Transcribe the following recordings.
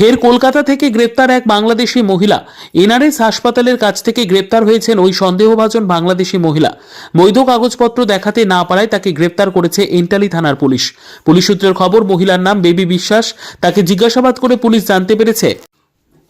ফের কলকাতা থেকে গ্রেপ্তার এক বাংলাদেশি মহিলা। এনআরএস হাসপাতালের কাছ থেকে গ্রেপ্তার হয়েছেন ওই সন্দেহভাজন বাংলাদেশি মহিলা। বৈধ কাগজপত্র দেখাতে না পারায় তাকে গ্রেপ্তার করেছে এন্টালি থানার পুলিশ। পুলিশ সূত্রের খবর, মহিলার নাম বেবি বিশ্বাস। তাকে জিজ্ঞাসাবাদ করে পুলিশ জানতে পেরেছে।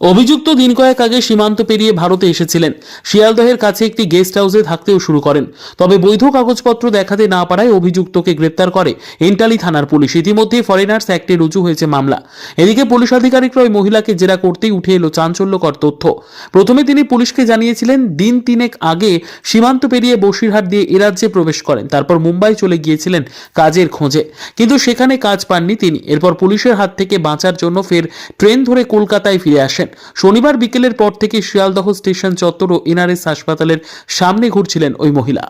অভিযুক্ত দিন কয়েক আগে সীমান্ত পেরিয়ে ভারতে এসেছিলেন। শিয়ালদহের কাছে একটি গেস্ট হাউসে থাকতেও শুরু করেন। তবে বৈধ কাগজপত্র দেখাতে না পারায় অভিযুক্তকে গ্রেপ্তার করে এন্টালি থানার পুলিশ। ইতিমধ্যে ফরেনার্স অ্যাক্টে রুজু হয়েছে মামলা। এদিকে পুলিশ আধিকারিকরা ওই মহিলাকে জেরা করতেই উঠে এলো চাঞ্চল্যকর তথ্য। প্রথমে তিনি পুলিশকে জানিয়েছিলেন, দিন তিনেক আগে সীমান্ত পেরিয়ে বসিরহাট দিয়ে এ রাজ্যে প্রবেশ করেন। তারপর মুম্বাই চলে গিয়েছিলেন কাজের খোঁজে। কিন্তু সেখানে কাজ পাননি তিনি। এরপর পুলিশের হাত থেকে বাঁচার জন্য ফের ট্রেন ধরে কলকাতায় ফিরে আসেন। শনিবার বিকেলের পর থেকে শিয়ালদহ স্টেশন চত্বর ও এনআরএস হাসপাতালের সামনে ঘুরছিলেন ওই মহিলা।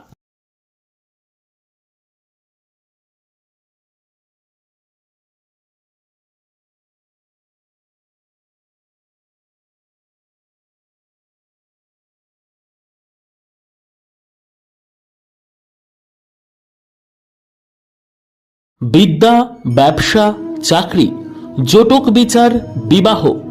বিদ্যা, ব্যবসা, চাকরি, জটক বিচার, বিবাহ।